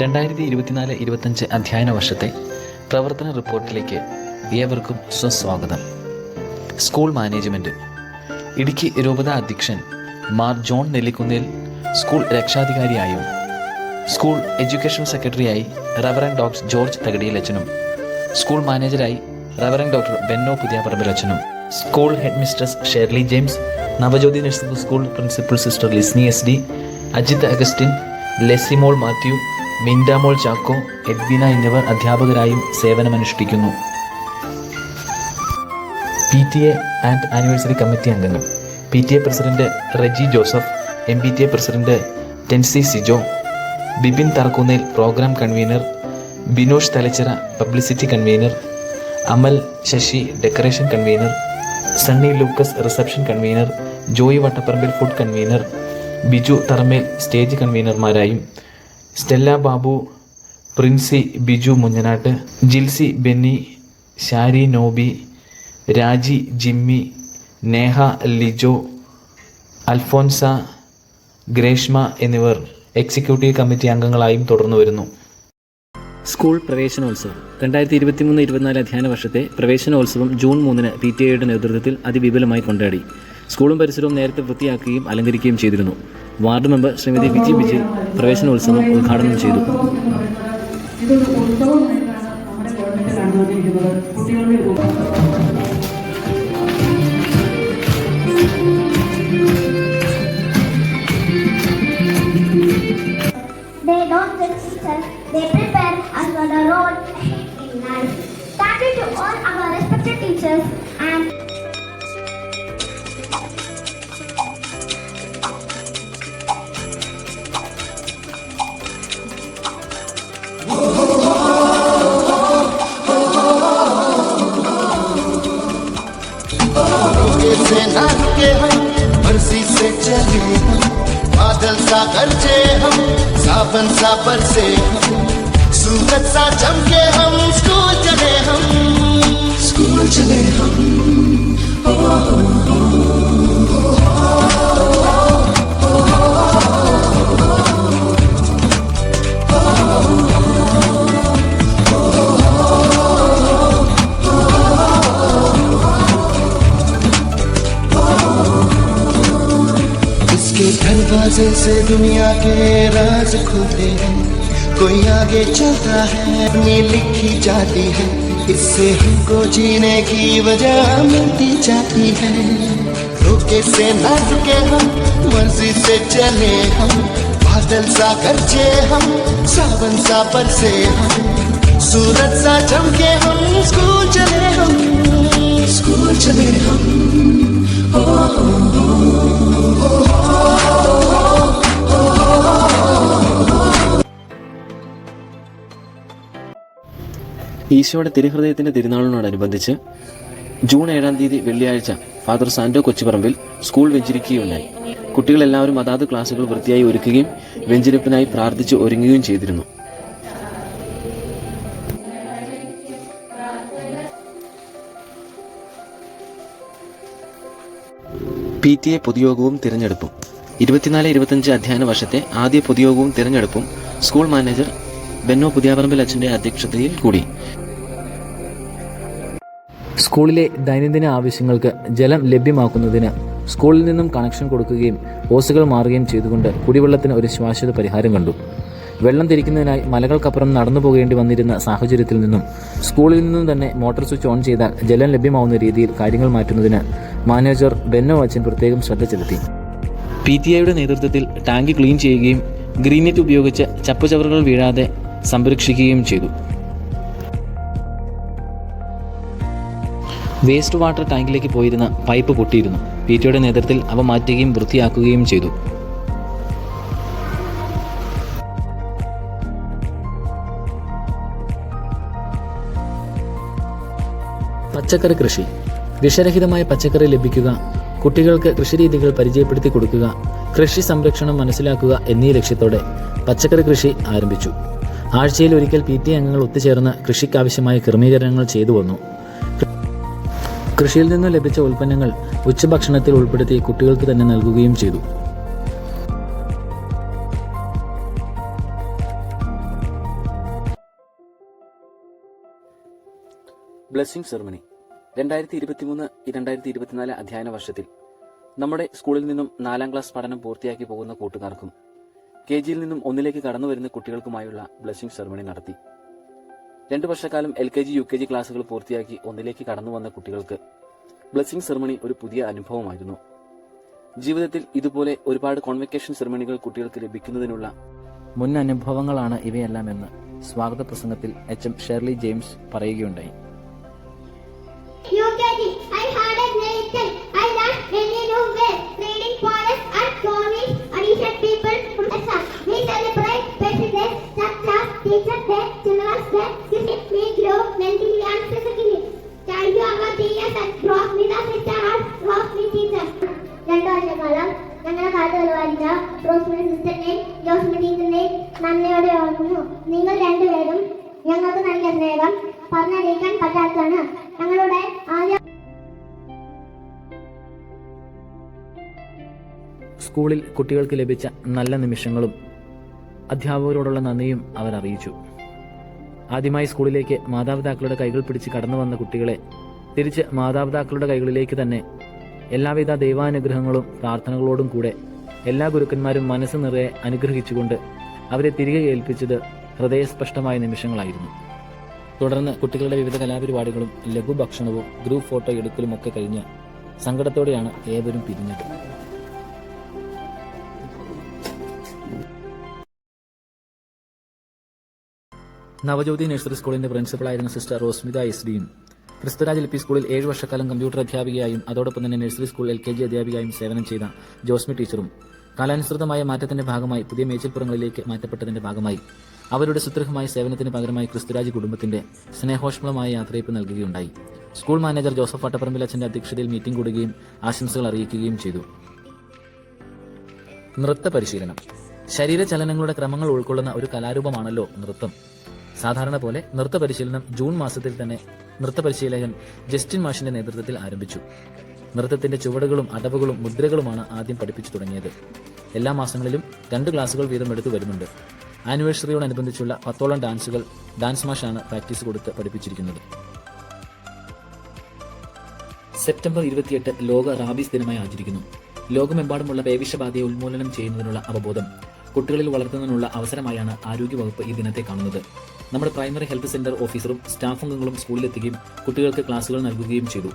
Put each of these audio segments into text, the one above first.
രണ്ടായിരത്തി ഇരുപത്തിനാല് ഇരുപത്തഞ്ച് അധ്യയന വർഷത്തെ പ്രവർത്തന റിപ്പോർട്ടിലേക്ക് ഏവർക്കും സ്വസ്വാഗതം സ്കൂൾ മാനേജ്മെന്റ് ഇടുക്കി രൂപത അധ്യക്ഷൻ മാർ ജോൺ നെല്ലിക്കുന്നിൽ സ്കൂൾ രക്ഷാധികാരിയായും സ്കൂൾ എഡ്യൂക്കേഷൻ സെക്രട്ടറിയായി റവറൻ ഡോക്ടർ ജോർജ് തകടിയിലച്ചനും സ്കൂൾ മാനേജരായി reverend doctor Benno പുതിയാപറമ്പിലച്ചനും school head mistress Shirley James Navajyothi nursing school principal sister Lisni S D Ajith Augustine Lesimol Mathew Mindamol Chacko Edwina എന്നിവർ അധ്യാപകരായും സേവനമനുഷ്ഠിക്കുന്നു. P T A and anniversary committee അംഗങ്ങൾ. P T A president Reji Joseph M P T A president Tency Sijo Bibin Tharakkunnel programme convener Binosh Thalachira publicity convener Amal Sasi decoration convener Sunny Lucas reception convener Joy Vattapparambil food convener Biju Tharamel stage കൺവീനർമാരായും Stella Babu Princy Biju Munjanattu Jilsy Benny Shari Noby Raji Jimmy Neha Lijo Alphonsa Greshma എന്നിവർ executive committee അംഗങ്ങളായും തുടർന്നു വരുന്നു. School പ്രവേശനോത്സവം രണ്ടായിരത്തി ഇരുപത്തിമൂന്ന് ഇരുപത്തിനാല് അധ്യയന വർഷത്തെ പ്രവേശനോത്സവം ജൂൺ മൂന്നിന് പി ടി എയുടെ നേതൃത്വത്തിൽ അതിവിപുലമായി കൊണ്ടാടി. സ്കൂളും പരിസരവും നേരത്തെ വൃത്തിയാക്കുകയും അലങ്കരിക്കുകയും ചെയ്തിരുന്നു. വാർഡ് മെമ്പർ ശ്രീമതി വിജി വിജയ് പ്രവേശനോത്സവം ഉദ്ഘാടനം ചെയ്തു. ഇതൊരു ഉത്സവമായിട്ടാണ് നമ്മുടെ ഗവൺമെന്റ് കണ്ടുകൊണ്ടിരിക്കുന്നത് കുട്ടികളുടെ दरवाजे से दुनिया के राज खुलते हैं। कोई आगे चलता है, अपनी लिखी जाती है। इससे हमको जीने की वजह मिलती जाती है। रुके से ना रुके हम, मर्ज़ी से चले हम। बादल सा गरजे हम, सावन सा बरसे हम। सूरज सा चमके हम, स्कूल चले हम। स्कूल चले हम। ഈശോയുടെ തിരുഹൃദയത്തിന്റെ തിരുനാളിനോടനുബന്ധിച്ച് ജൂൺ ഏഴാം തീയതി വെള്ളിയാഴ്ച ഫാദർ സാൻഡോ കൊച്ചുപറമ്പിൽ സ്കൂൾ വെഞ്ചരിക്കുകയുണ്ടായി. കുട്ടികളെല്ലാവരും അതാത് ക്ലാസുകൾ വൃത്തിയായി ഒരുക്കുകയും വെഞ്ചരിപ്പിനായി പ്രാർത്ഥിച്ച് ഒരുങ്ങുകയും ചെയ്തിരുന്നു. പി ടി എ പൊതുയോഗവും തിരഞ്ഞെടുപ്പും. ഇരുപത്തിനാല് ഇരുപത്തഞ്ച് അധ്യയന വർഷത്തെ ആദ്യ പൊതുയോഗവും തിരഞ്ഞെടുപ്പും സ്കൂൾ മാനേജർ ബെന്നോ പുതിയാപറമ്പിൽ അച്ഛന്റെ അധ്യക്ഷതയിൽ കൂടി. സ്കൂളിലെ ദൈനംദിന ആവശ്യങ്ങൾക്ക് ജലം ലഭ്യമാക്കുന്നതിന് സ്കൂളിൽ നിന്നും കണക്ഷൻ കൊടുക്കുകയും ഓസുകൾ മാറുകയും ചെയ്തുകൊണ്ട് കുടിവെള്ളത്തിന് ഒരു ശാശ്വത പരിഹാരം കണ്ടു. വെള്ളം തിരിക്കുന്നതിനായി മലകൾക്കപ്പുറം നടന്നു പോകേണ്ടി വന്നിരുന്ന സാഹചര്യത്തിൽ നിന്നും സ്കൂളിൽ നിന്നും തന്നെ മോട്ടോർ സ്വിച്ച് ഓൺ ചെയ്താൽ ജലം ലഭ്യമാവുന്ന രീതിയിൽ കാര്യങ്ങൾ മാറ്റുന്നതിന് മാനേജർ ബെന്നോ അച്ഛൻ പ്രത്യേകം ശ്രദ്ധ ചെലുത്തി. പി ടി ഐയുടെ നേതൃത്വത്തിൽ ടാങ്ക് ക്ലീൻ ചെയ്യുകയും ഗ്രീനെറ്റ് ഉപയോഗിച്ച് ചപ്പുചവറുകൾ വീഴാതെ സംരക്ഷിക്കുകയും ചെയ്തു. വേസ്റ്റ് വാട്ടർ ടാങ്കിലേക്ക് പോയിരുന്ന പൈപ്പ് പൊട്ടിയിരുന്നു. പി ടിയുടെ നേതൃത്വത്തിൽ അവ മാറ്റുകയും വൃത്തിയാക്കുകയും ചെയ്തു. പച്ചക്കറി കൃഷി. വിഷരഹിതമായ പച്ചക്കറി ലഭിക്കുക കുട്ടികൾക്ക് കൃഷിരീതികൾ പരിചയപ്പെടുത്തി കൊടുക്കുക കൃഷി സംരക്ഷണം മനസ്സിലാക്കുക എന്നീ ലക്ഷ്യത്തോടെ പച്ചക്കറി കൃഷി ആരംഭിച്ചു. ആഴ്ചയിൽ ഒരിക്കൽ പി ടി അംഗങ്ങൾ ഒത്തുചേർന്ന് കൃഷിക്കാവശ്യമായ ക്രമീകരണങ്ങൾ ചെയ്തു വന്നു. കൃഷിയിൽ നിന്ന് ലഭിച്ച ഉൽപ്പന്നങ്ങൾ ഉച്ചഭക്ഷണത്തിൽ ഉൾപ്പെടുത്തി കുട്ടികൾക്ക് തന്നെ നൽകുകയും ചെയ്തു. ബ്ലെസ്സിംഗ് സെർമണി രണ്ടായിരത്തി ഇരുപത്തിമൂന്ന് രണ്ടായിരത്തി ഇരുപത്തിനാല് അധ്യയന വർഷത്തിൽ നമ്മുടെ സ്കൂളിൽ നിന്നും നാലാം ക്ലാസ് പഠനം പൂർത്തിയാക്കി പോകുന്ന കൂട്ടുകാർക്കും കെ ജിയിൽ നിന്നും ഒന്നിലേക്ക് കടന്നു വരുന്ന കുട്ടികൾക്കുമായുള്ള ബ്ലെസ്സിംഗ് സെർമണി നടത്തി. രണ്ടു വർഷക്കാലം L K G U K G ക്ലാസ്സുകൾ പൂർത്തിയാക്കി ഒന്നിലേക്ക് കടന്നു വന്ന കുട്ടികൾക്ക് ബ്ലെസ്സിംഗ് സെറമണി ഒരു പുതിയ അനുഭവമായിരുന്നു. ജീവിതത്തിൽ ഇതുപോലെ ഒരുപാട് കോൺവെക്കേഷൻ സെറമണികൾ കുട്ടികൾക്ക് ലഭിക്കുന്നതിനുള്ള മുൻ അനുഭവങ്ങളാണ് ഇവയെല്ലാം എന്ന് സ്വാഗത പ്രസംഗത്തിൽ എച്ച് എം ഷെർലി ജെയിംസ് പറയുകയുണ്ടായി. Teacher Day, Children's We grow mentally and physically. You our teachers and brought me the sister and brought me teachers. രണ്ടു വർഷക്കാലം ഞങ്ങളുടെ കാലത്ത് പരിപാലിച്ച റോസ്മിനി സിസ്റ്ററിനെയും ജോസ്മി ടീച്ചറിനെയും നന്ദിയോടെ ഓർക്കുന്നു നിങ്ങൾ രണ്ടുപേരും ഞങ്ങൾക്ക് നൽകിയ സ്നേഹം പറഞ്ഞറിയിക്കാൻ പറ്റാത്തതാണ് ഞങ്ങളുടെ ആദ്യ സ്കൂളിൽ കുട്ടികൾക്ക് ലഭിച്ച നല്ല നിമിഷങ്ങളും അധ്യാപകരോടുള്ള നന്ദിയും അവർ അറിയിച്ചു ആദ്യമായി സ്കൂളിലേക്ക് മാതാപിതാക്കളുടെ കൈകൾ പിടിച്ച് കടന്നു വന്ന കുട്ടികളെ തിരിച്ച് മാതാപിതാക്കളുടെ കൈകളിലേക്ക് തന്നെ എല്ലാവിധ ദൈവാനുഗ്രഹങ്ങളും പ്രാർത്ഥനകളോടും കൂടെ എല്ലാ ഗുരുക്കന്മാരും മനസ്സ് നിറയെ അനുഗ്രഹിച്ചുകൊണ്ട് അവരെ തിരികെ ഏൽപ്പിച്ചത് ഹൃദയസ്പഷ്ടമായ നിമിഷങ്ങളായിരുന്നു. തുടർന്ന് കുട്ടികളുടെ വിവിധ കലാപരിപാടികളും ലഘുഭക്ഷണവും ഗ്രൂപ്പ് ഫോട്ടോ എടുക്കലും ഒക്കെ കഴിഞ്ഞ് സങ്കടത്തോടെയാണ് ഏവരും പിരിഞ്ഞത്. നവജ്യോതി നഴ്സറി സ്കൂളിന്റെ പ്രിൻസിപ്പളായിരുന്ന സിസ്റ്റർ റോസ്മിത എസ് ഡിയും ക്രിസ്തുരാജ് എൽ പി സ്കൂളിൽ ഏഴ് വർഷക്കാലം കമ്പ്യൂട്ടർ അധ്യാപികയായും അതോടൊപ്പം തന്നെ nursery school L K G അധ്യാപികയായും സേവനം ചെയ്ത ജോസ്മി ടീച്ചറും കാലാനുസൃതമായ മാറ്റത്തിന്റെ ഭാഗമായി പുതിയ മേച്ചിൽപ്പുറങ്ങളിലേക്ക് മാറ്റപ്പെട്ടതിന്റെ ഭാഗമായി. അവരുടെ സുദൃഢമായ സേവനത്തിന് പകരമായി ക്രിസ്തുരാജ് കുടുംബത്തിന്റെ സ്നേഹോഷ്മളമായ യാത്രയപ്പ് നൽകുകയുണ്ടായി. സ്കൂൾ മാനേജർ ജോസഫ് വട്ടപ്പറമ്പിൽ അച്ഛന്റെ അധ്യക്ഷതയിൽ മീറ്റിംഗ് കൂടുകയും ആശംസകൾ അറിയിക്കുകയും ചെയ്തു. നൃത്ത പരിശീലനം. ശരീരചലനങ്ങളുടെ ക്രമങ്ങൾ ഉൾക്കൊള്ളുന്ന ഒരു കലാരൂപമാണല്ലോ നൃത്തം. സാധാരണ പോലെ നൃത്ത പരിശീലനം ജൂൺ മാസത്തിൽ തന്നെ നൃത്ത പരിശീലകൻ ജസ്റ്റിൻ മാഷിന്റെ നേതൃത്വത്തിൽ ആരംഭിച്ചു. നൃത്തത്തിന്റെ ചുവടുകളും അടവുകളും മുദ്രകളുമാണ് ആദ്യം പഠിപ്പിച്ചു തുടങ്ങിയത്. എല്ലാ മാസങ്ങളിലും രണ്ട് ക്ലാസുകൾ വീതം എടുത്തു വരുന്നുണ്ട്. ആനിവേഴ്സറിയോടനുബന്ധിച്ചുള്ള പത്തോളം ഡാൻസുകൾ ഡാൻസ് മാഷാണ് പ്രാക്ടീസ് കൊടുത്ത് പഠിപ്പിച്ചിരിക്കുന്നത്. സെപ്റ്റംബർ ഇരുപത്തിയെട്ട് ലോക റാബീസ് ദിനമായി ആചരിക്കുന്നു. ലോകമെമ്പാടുമുള്ള പേവിഷബാധയെ ഉന്മൂലനം ചെയ്യുന്നതിനുള്ള അവബോധം കുട്ടികളിൽ വളർത്തുന്നതിനുള്ള അവസരമായാണ് ആരോഗ്യവകുപ്പ് ഈ ദിനത്തെ കാണുന്നത്. നമ്മുടെ പ്രൈമറി ഹെൽത്ത് സെന്റർ ഓഫീസറും സ്റ്റാഫ് അംഗങ്ങളും സ്കൂളിലെത്തുകയും കുട്ടികൾക്ക് ക്ലാസുകൾ നൽകുകയും ചെയ്തു.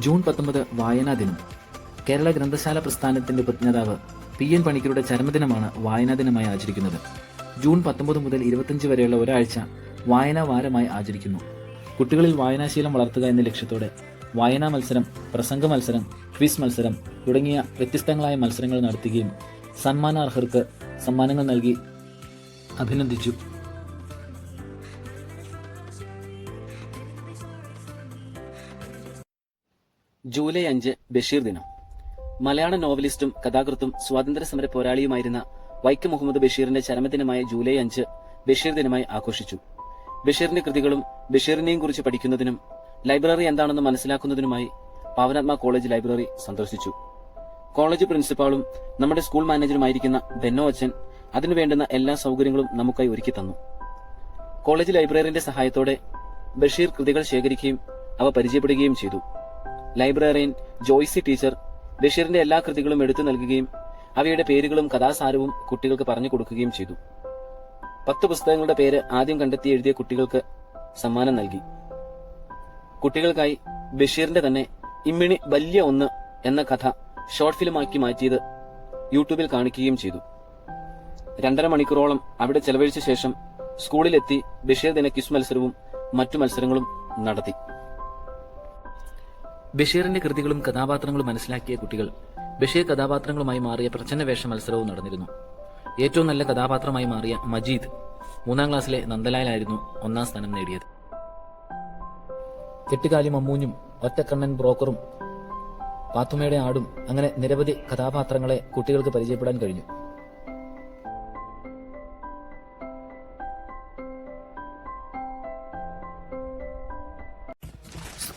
ജൂൺ പത്തൊമ്പത് വായനാ ദിനം. കേരള ഗ്രന്ഥശാല പ്രസ്ഥാനത്തിന്റെ ഉപജ്ഞാതാവ് പി എൻ പണിക്കരുടെ ചരമദിനമാണ് വായനാ ദിനമായി ആചരിക്കുന്നത്. ജൂൺ പത്തൊമ്പത് മുതൽ ഇരുപത്തിയഞ്ച് വരെയുള്ള ഒരാഴ്ച വായനാ വാരമായി ആചരിക്കുന്നു. കുട്ടികളിൽ വായനാശീലം വളർത്തുക എന്ന ലക്ഷ്യത്തോടെ വായനാ മത്സരം പ്രസംഗ മത്സരം ക്വിസ് മത്സരം തുടങ്ങിയ വ്യത്യസ്തങ്ങളായ മത്സരങ്ങൾ നടത്തുകയും സമ്മാനാർഹർക്ക് സമ്മാനങ്ങൾ നൽകി അഭിനന്ദിച്ചു. ജൂലൈ അഞ്ച് ബഷീർ ദിനം. മലയാള നോവലിസ്റ്റും കഥാകൃത്തും സ്വാതന്ത്ര്യ സമര പോരാളിയുമായിരുന്ന വൈക്കം മുഹമ്മദ് ബഷീറിന്റെ ചരമദിനമായ ജൂലൈ അഞ്ച് ബഷീർ ദിനമായി ആഘോഷിച്ചു. ബഷീറിന്റെ കൃതികളും ബഷീറിനെയും കുറിച്ച് പഠിക്കുന്നതിനും ലൈബ്രറി എന്താണെന്ന് മനസ്സിലാക്കുന്നതിനുമായി പാവനാത്മ കോളേജ് ലൈബ്രറി സന്ദർശിച്ചു. കോളേജ് പ്രിൻസിപ്പാളും നമ്മുടെ സ്കൂൾ മാനേജറുമായിരിക്കുന്ന ബെന്നോ അച്ഛൻ അതിനു വേണ്ടുന്ന എല്ലാ സൗകര്യങ്ങളും നമുക്കായി ഒരുക്കി തന്നു. കോളേജ് ലൈബ്രറിയുടെ സഹായത്തോടെ ബഷീർ കൃതികൾ ശേഖരിക്കുകയും അവ പരിചയപ്പെടുകയും ചെയ്തു. ലൈബ്രറിയൻ ജോയ്സി ടീച്ചർ ബഷീറിന്റെ എല്ലാ കൃതികളും എടുത്തു നൽകുകയും അവയുടെ പേരുകളും കഥാസാരവും കുട്ടികൾക്ക് പറഞ്ഞു കൊടുക്കുകയും ചെയ്തു. പത്ത് പുസ്തകങ്ങളുടെ പേര് ആദ്യം കണ്ടെത്തി എഴുതിയ കുട്ടികൾക്ക് സമ്മാനം നൽകി. കുട്ടികൾക്കായി ബഷീറിന്റെ തന്നെ ഇമ്മിണി വലിയ ഒന്ന് എന്ന കഥ ഷോർട്ട് ഫിലിമാക്കി മാറ്റിയത് യൂട്യൂബിൽ കാണിക്കുകയും ചെയ്തു. രണ്ടര മണിക്കൂറോളം അവിടെ ചെലവഴിച്ച ശേഷം സ്കൂളിലെത്തി ബഷീർ ദിന ക്വിസ് മത്സരവും മറ്റു മത്സരങ്ങളും നടത്തി. ബഷീറിന്റെ കൃതികളും കഥാപാത്രങ്ങളും മനസ്സിലാക്കിയ കുട്ടികൾ ബഷീർ കഥാപാത്രങ്ങളുമായി മാറിയ പ്രച്ഛന്ന വേഷ മത്സരവും നടന്നിരുന്നു. ഏറ്റവും നല്ല കഥാപാത്രമായി മാറിയ മജീദ് മൂന്നാം ക്ലാസ്സിലെ നന്ദലാലായിരുന്നു ഒന്നാം സ്ഥാനം നേടിയത്. കെട്ടുകാലി മമ്മൂഞ്ഞും ഒറ്റക്കണ്ണൻ ബ്രോക്കറും പാത്തുമ്മയുടെ ആടും അങ്ങനെ നിരവധി കഥാപാത്രങ്ങളെ കുട്ടികൾക്ക് പരിചയപ്പെടാൻ കഴിഞ്ഞു.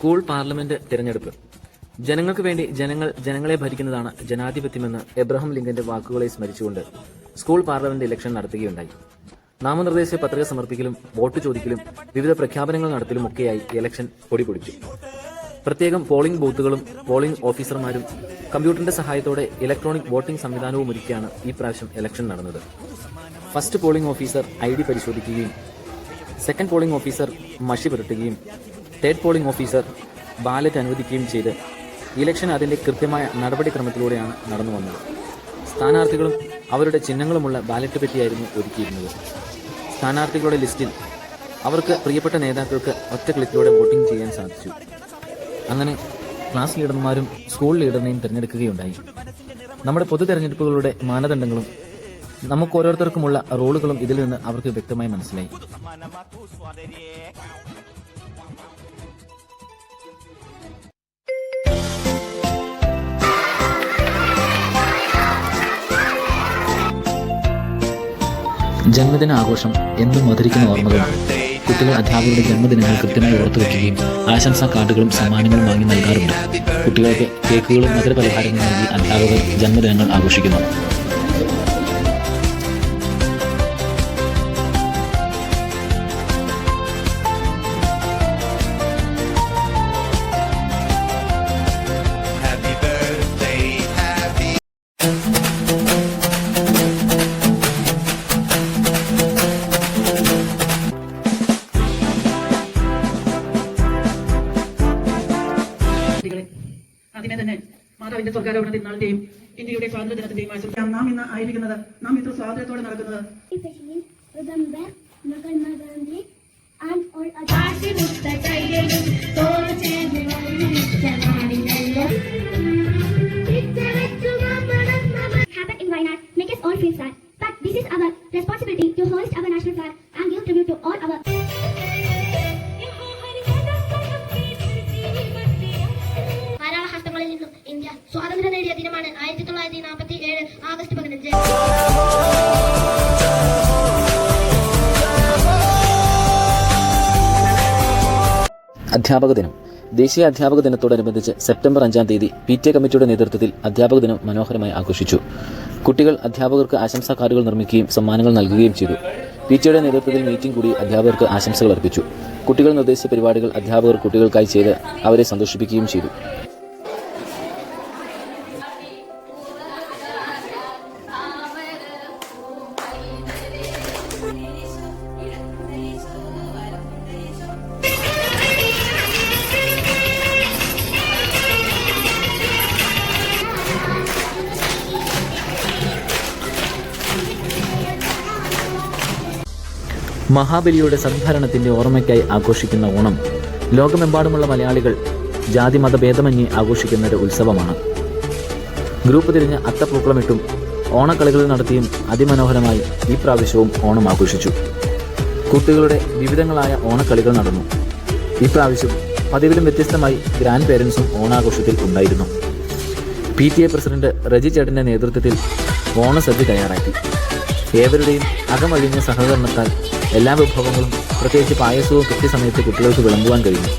സ്കൂൾ പാർലമെന്റ് തിരഞ്ഞെടുപ്പ്. ജനങ്ങൾക്ക് വേണ്ടി ജനങ്ങൾ ജനങ്ങളെ ഭരിക്കുന്നതാണ് ജനാധിപത്യമെന്ന് എബ്രഹാം ലിങ്കന്റെ വാക്കുകളെ സ്മരിച്ചുകൊണ്ട് സ്കൂൾ പാർലമെന്റ് ഇലക്ഷൻ നടത്തുകയുണ്ടായി. നാമനിർദ്ദേശ പത്രിക സമർപ്പിക്കലും വോട്ട് ചോദിക്കലും വിവിധ പ്രഖ്യാപനങ്ങൾ നടത്തലും ഒക്കെയായി ഇലക്ഷൻ പൊടിപൊടിച്ചു. പ്രത്യേകം പോളിംഗ് ബൂത്തുകളും പോളിംഗ് ഓഫീസർമാരും കമ്പ്യൂട്ടറിന്റെ സഹായത്തോടെ ഇലക്ട്രോണിക് വോട്ടിംഗ് സംവിധാനവും ഒരുക്കിയാണ് ഈ പ്രാവശ്യം ഇലക്ഷൻ നടന്നത്. ഫസ്റ്റ് പോളിംഗ് ഓഫീസർ ഐ പരിശോധിക്കുകയും സെക്കൻഡ് പോളിംഗ് ഓഫീസർ മഷി പുരട്ടുകയും തേർഡ് പോളിംഗ് ഓഫീസർ ബാലറ്റ് അനുവദിക്കുകയും ചെയ്ത് ഇലക്ഷൻ അതിന്റെ കൃത്യമായ നടപടിക്രമത്തിലൂടെയാണ് നടന്നു വന്നത്. സ്ഥാനാർത്ഥികളും അവരുടെ ചിഹ്നങ്ങളുമുള്ള ബാലറ്റ് പെട്ടിയായിരുന്നു ഒരുക്കിയിരുന്നത്. സ്ഥാനാർത്ഥികളുടെ ലിസ്റ്റിൽ അവർക്ക് പ്രിയപ്പെട്ട നേതാക്കൾക്ക് ഒറ്റ ക്ലിക്കിലൂടെ വോട്ടിംഗ് ചെയ്യാൻ സാധിച്ചു. അങ്ങനെ ക്ലാസ് ലീഡർമാരും സ്കൂൾ ലീഡറിനെയും തിരഞ്ഞെടുക്കുകയുണ്ടായി. നമ്മുടെ പൊതു തെരഞ്ഞെടുപ്പുകളുടെ മാനദണ്ഡങ്ങളും നമുക്ക് ഓരോരുത്തർക്കുമുള്ള റോളുകളും ഇതിൽ നിന്ന് അവർക്ക് വ്യക്തമായി മനസ്സിലായി. ജന്മദിന ആഘോഷം എന്നും മധുരിക്കുന്ന ഓർമ്മകളാണ് കുട്ടികൾ അധ്യാപകരുടെ ജന്മദിനങ്ങൾ കൃത്യമായി ഓർത്തുവെക്കുകയും ആശംസാ കാർഡുകളും സമ്മാനങ്ങളും വാങ്ങി നൽകാറുണ്ട്. കുട്ടികൾക്ക് കേക്കുകളും മധുരപലഹാരങ്ങളും നൽകി അധ്യാപകർ ജന്മദിനങ്ങൾ ആഘോഷിക്കുന്നു. നടക്കുന്നത് അധ്യാപക ദിനം. ദേശീയ അധ്യാപക ദിനത്തോടനുബന്ധിച്ച് സെപ്റ്റംബർ അഞ്ചാം തീയതി പി ടി എ കമ്മിറ്റിയുടെ നേതൃത്വത്തിൽ അധ്യാപക ദിനം മനോഹരമായി ആഘോഷിച്ചു. കുട്ടികൾ അധ്യാപകർക്ക് ആശംസാ കാർഡുകൾ നിർമ്മിക്കുകയും സമ്മാനങ്ങൾ നൽകുകയും ചെയ്തു. പി ടിയുടെ നേതൃത്വത്തിൽ മീറ്റിംഗ് കൂടി അധ്യാപകർക്ക് ആശംസകൾ അർപ്പിച്ചു. കുട്ടികൾ നിർദ്ദേശിച്ച പരിപാടികൾ അധ്യാപകർ കുട്ടികൾക്കായി ചെയ്ത് അവരെ സന്തോഷിപ്പിക്കുകയും ചെയ്തു. മഹാബലിയുടെ സദ്ഭരണത്തിന്റെ ഓർമ്മയ്ക്കായി ആഘോഷിക്കുന്ന ഓണം ലോകമെമ്പാടുമുള്ള മലയാളികൾ ജാതി മതഭേദമന്യേ ആഘോഷിക്കുന്ന ഒരു ഉത്സവമാണ്. ഗ്രൂപ്പ് തിരിഞ്ഞ് അത്തപ്പൂക്കളമിട്ടും ഓണക്കളികൾ നടത്തിയും അതിമനോഹരമായി ഈ പ്രാവശ്യവും ഓണം ആഘോഷിച്ചു. കുട്ടികളുടെ വിവിധങ്ങളായ ഓണക്കളികൾ നടന്നു. ഈ പ്രാവശ്യം പതിവിലും വ്യത്യസ്തമായി ഗ്രാൻഡ് പേരൻസും ഓണാഘോഷത്തിൽ ഉണ്ടായിരുന്നു. P T A president Reji ചേട്ടന്റെ നേതൃത്വത്തിൽ ഓണസദ്യ തയ്യാറാക്കി. ഏവരുടെയും അകമഴിഞ്ഞ സഹകരണത്താൽ എല്ലാ വിഭവങ്ങളും പ്രത്യേകിച്ച് പായസവും കൃത്യസമയത്ത് കുട്ടികൾക്ക് വിളമ്പുവാൻ കഴിഞ്ഞു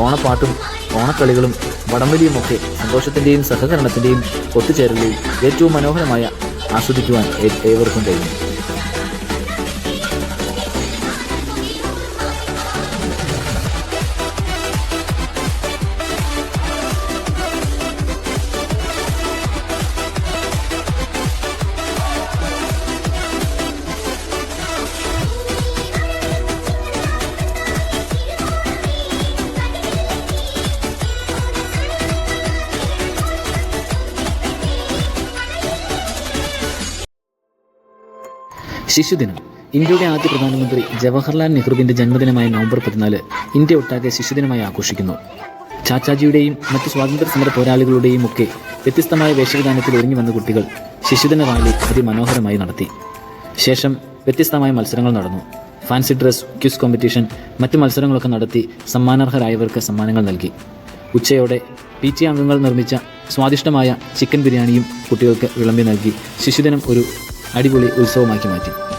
ഓണപ്പാട്ടും ഓണക്കളികളും വടംവലിയുമൊക്കെ സന്തോഷത്തിന്റെയും സഹകരണത്തിന്റെയും ഒത്തുചേരലിൽ ഏറ്റവും മനോഹരമായ ആസ്വദിക്കുവാൻ ഏവർക്കും കഴിഞ്ഞു ശിശുദിനം. ഇന്ത്യയുടെ ആദ്യ പ്രധാനമന്ത്രി ജവഹർലാൽ നെഹ്റുവിന്റെ ജന്മദിനമായ നവംബർ പതിനാല് ഇന്ത്യ ഒട്ടാകെ ശിശുദിനമായി ആഘോഷിക്കുന്നു. ചാച്ചാജിയുടെയും മറ്റ് സ്വാതന്ത്ര്യ സമര പോരാളികളുടെയും ഒക്കെ വ്യത്യസ്തമായ വേഷവിധാനത്തിൽ ഒരുങ്ങി വന്ന കുട്ടികൾ ശിശുദിന റാലി അതിമനോഹരമായി നടത്തി. ശേഷം വ്യത്യസ്തമായ മത്സരങ്ങൾ നടന്നു. ഫാൻസി ഡ്രസ് ക്യൂസ് കോമ്പറ്റീഷൻ മറ്റ് മത്സരങ്ങളൊക്കെ നടത്തി സമ്മാനാർഹരായവർക്ക് സമ്മാനങ്ങൾ നൽകി. ഉച്ചയോടെ പി ടി അംഗങ്ങൾ നിർമ്മിച്ച സ്വാദിഷ്ടമായ ചിക്കൻ ബിരിയാണിയും കുട്ടികൾക്ക് വിളമ്പി നൽകി. ശിശുദിനം ഒരു അടിപൊളി ഉത്സവമാക്കി മാറ്റി.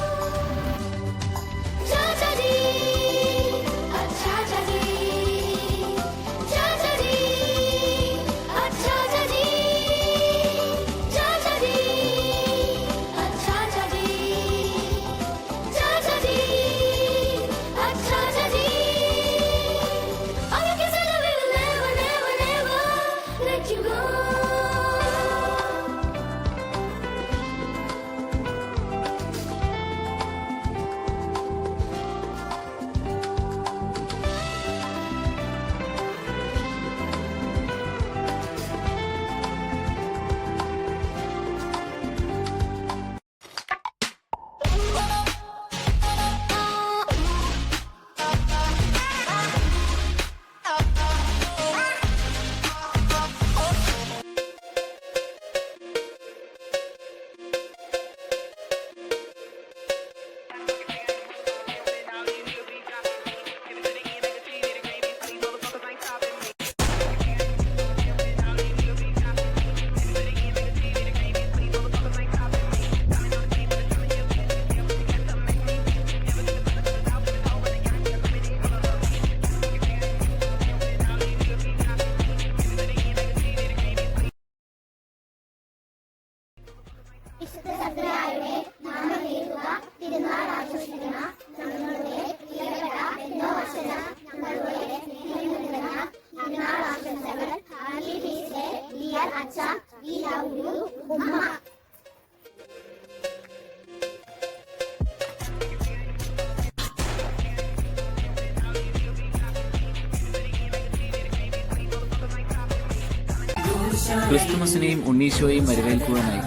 ക്രിസ്തുമസിനെയും ഉണ്ണീശോയെയും വരവേൽക്കുവാനായി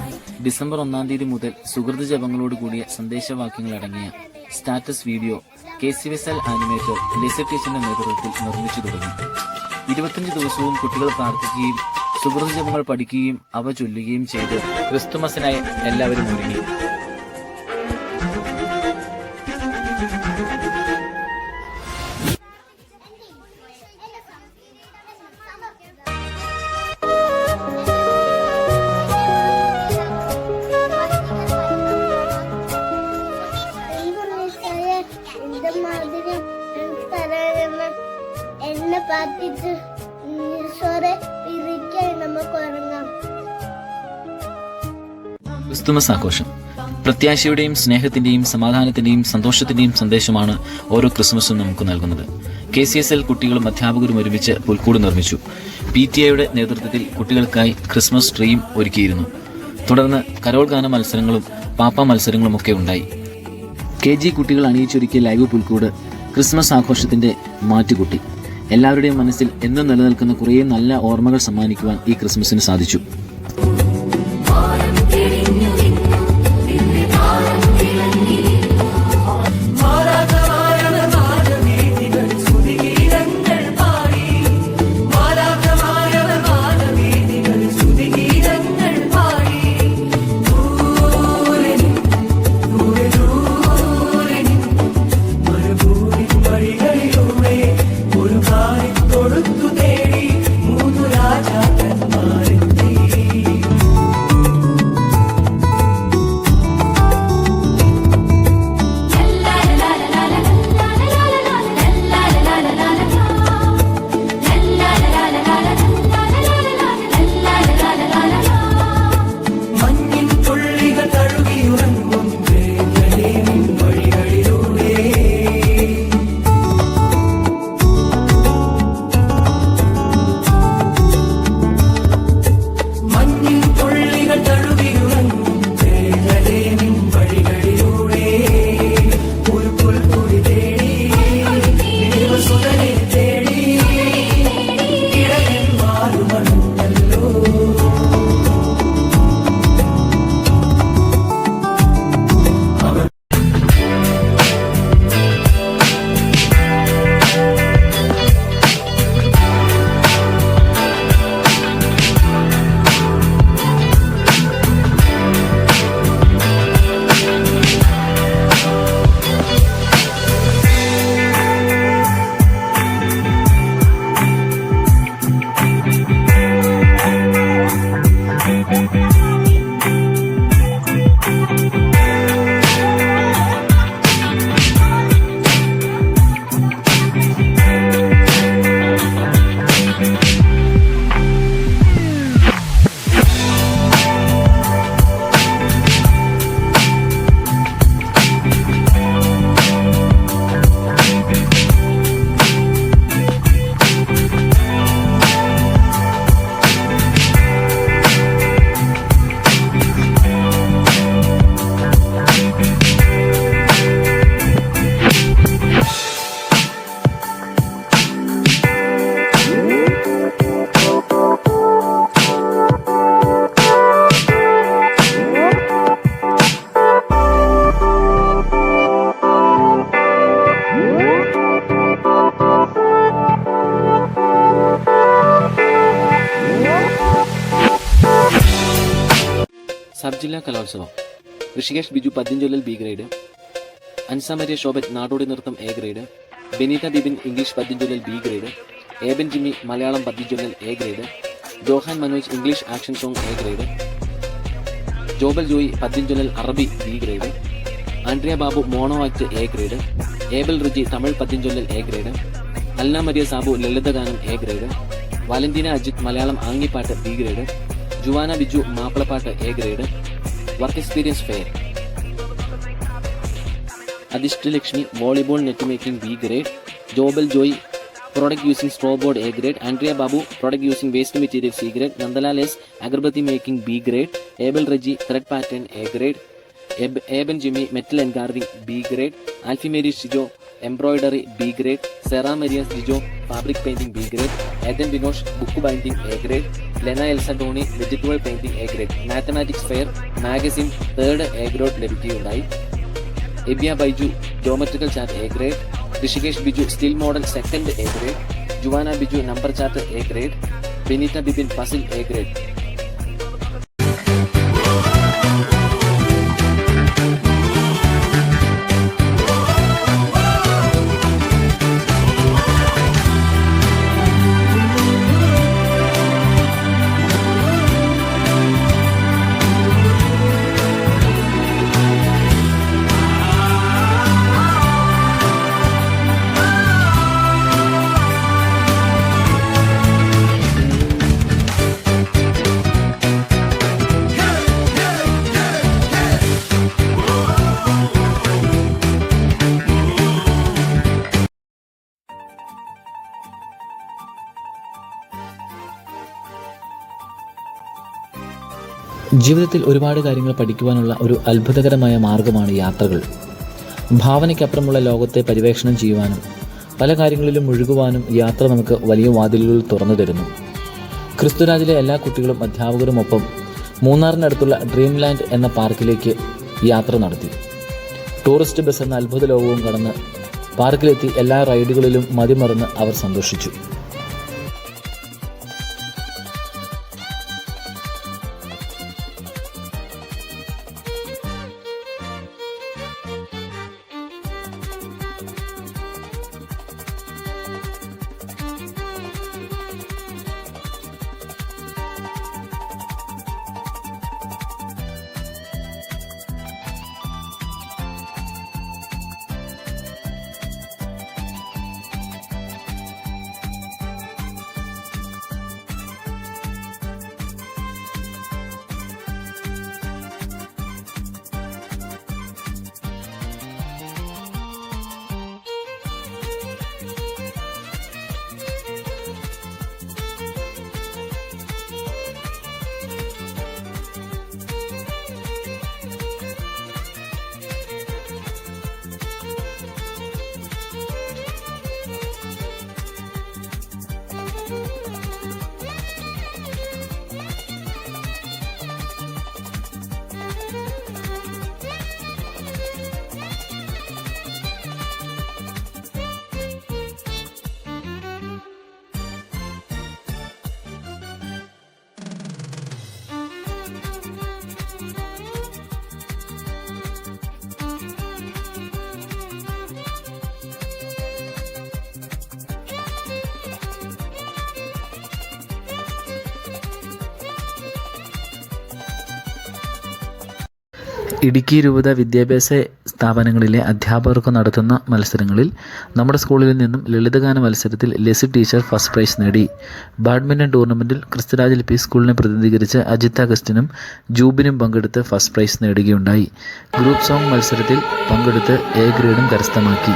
ഡിസംബർ ഒന്നാം തീയതി മുതൽ സുഹൃത് ജപങ്ങളോട് കൂടിയ സന്ദേശവാക്യങ്ങൾ അടങ്ങിയ status video K C S L animator Lisa നേതൃത്വത്തിൽ നിർമ്മിച്ചു തുടങ്ങി. ഇരുപത്തിയഞ്ച് ദിവസവും കുട്ടികൾ പ്രാർത്ഥിക്കുകയും സുഹൃത് ജപങ്ങൾ പഠിക്കുകയും അവ ചൊല്ലുകയും ചെയ്ത് ക്രിസ്തുമസിനായി എല്ലാവരും ഒരുങ്ങി. പ്രാർത്ഥിച്ച് ഈശോരെ ഇരിക്കാൻ നമുക്ക് ഉറങ്ങാം ക്രിസ്തുമസ് ആഘോഷം പ്രത്യാശയുടെയും സ്നേഹത്തിന്റെയും സമാധാനത്തിന്റെയും സന്തോഷത്തിന്റെയും സന്ദേശമാണ് ഓരോ ക്രിസ്മസും നമുക്ക് നൽകുന്നത്. കെ സി എസ് എൽ കുട്ടികളും അധ്യാപകരും ഒരുമിച്ച് പുൽക്കൂട് നിർമ്മിച്ചു. പി ടി ഐയുടെ നേതൃത്വത്തിൽ കുട്ടികൾക്കായി ക്രിസ്മസ് ട്രീയും ഒരുക്കിയിരുന്നു. തുടർന്ന് കരോൾ ഗാന മത്സരങ്ങളും പാപ്പ മത്സരങ്ങളും ഒക്കെ ഉണ്ടായി. കെ ജി കുട്ടികൾ അണിയിച്ചൊരുക്കിയ ലൈവ് പുൽക്കൂട് ക്രിസ്മസ് ആഘോഷത്തിന്റെ മാറ്റുകുട്ടി. എല്ലാവരുടെയും മനസ്സിൽ എന്നും നിലനിൽക്കുന്ന കുറേ നല്ല ഓർമ്മകൾ സമ്മാനിക്കുവാൻ ഈ ക്രിസ്മസിന് സാധിച്ചു. ജില്ലാ കലോത്സവം. ഋഷികേഷ് ബിജു പദ്യഞ്ചൊല്ലൽ ബി ഗ്രേഡ് അൻസാമരിയ ശോഭൻ നാടോടി നൃത്തം A grade Beneetha Bibin English പദ്യഞ്ചൊല്ലൽ B grade Eban Jimmy Malayalam പദ്യഞ്ചൊല്ലൽ A grade Johan Manoj English action song A grade Jobel Joy പദ്യഞ്ചൊല്ലൽ അറബി B grade Andrea Babu mono act A grade Abel Riji Tamil പദ്യഞ്ചൊല്ലൽ A grade Alna Maria Sabu ലളിതഗാനം A grade Valentina Ajith Malayalam ആംഗിപ്പാട്ട് B grade Juana Biju മാപ്പിളപ്പാട്ട് A grade work experience fair അധിഷ്ഠലക്ഷ്മി volleyball net making B grade Jobel Joy product using straw board A grade Andrea Babu product using waste material C grade Nandalal S agarbatti making B grade Abel Reji thread pattern A grade Eban Jimmy metal engraving B grade. Alphymary Shijo. Embroidery B grade. Sera Marias Jijo. Fabric painting B grade. Ethan Binosh book binding A grade. Lena Elsa Tony vegetable painting A grade. Mathematics fair magazine third A grade ലഭിക്കുകയുണ്ടായി. Abiya Baiju geometrical chart A grade. Rishikesh Biju still model second A grade. Juana Biju number chart A grade. Vineetha Bibin puzzle A grade. ജീവിതത്തിൽ ഒരുപാട് കാര്യങ്ങൾ പഠിക്കുവാനുള്ള ഒരു അത്ഭുതകരമായ മാർഗമാണ് യാത്രകൾ. ഭാവനയ്ക്കപ്പുറമുള്ള ലോകത്തെ പര്യവേക്ഷണം ചെയ്യുവാനും പല കാര്യങ്ങളിലും മുഴുകുവാനും യാത്ര നമുക്ക് വലിയ വാതിലുകൾ തുറന്നു തരുന്നു. ക്രിസ്തുരാജിലെ എല്ലാ കുട്ടികളും അധ്യാപകരുമൊപ്പം മൂന്നാറിനടുത്തുള്ള ഡ്രീം ലാൻഡ് എന്ന പാർക്കിലേക്ക് യാത്ര നടത്തി. ടൂറിസ്റ്റ് ബസ് എന്ന അത്ഭുത ലോകവും കടന്ന് പാർക്കിലെത്തി എല്ലാ റൈഡുകളിലും മതിമറന്ന് അവർ സന്തോഷിച്ചു. ഇടുക്കി രൂപത വിദ്യാഭ്യാസ സ്ഥാപനങ്ങളിലെ അധ്യാപകർക്ക് നടത്തുന്ന മത്സരങ്ങളിൽ നമ്മുടെ സ്കൂളിൽ നിന്നും ലളിതഗാന മത്സരത്തിൽ ലെസി ടീച്ചർ ഫസ്റ്റ് പ്രൈസ് നേടി. ബാഡ്മിന്റൺ ടൂർണമെന്റിൽ ക്രിസ്തുരാജ് പി സ്കൂളിനെ പ്രതിനിധീകരിച്ച് അജിത് അഗസ്റ്റിനും ജൂബിനും പങ്കെടുത്ത് ഫസ്റ്റ് പ്രൈസ് നേടുകയുണ്ടായി. ഗ്രൂപ്പ് സോങ് മത്സരത്തിൽ പങ്കെടുത്ത് എ ഗ്രേഡും കരസ്ഥമാക്കി.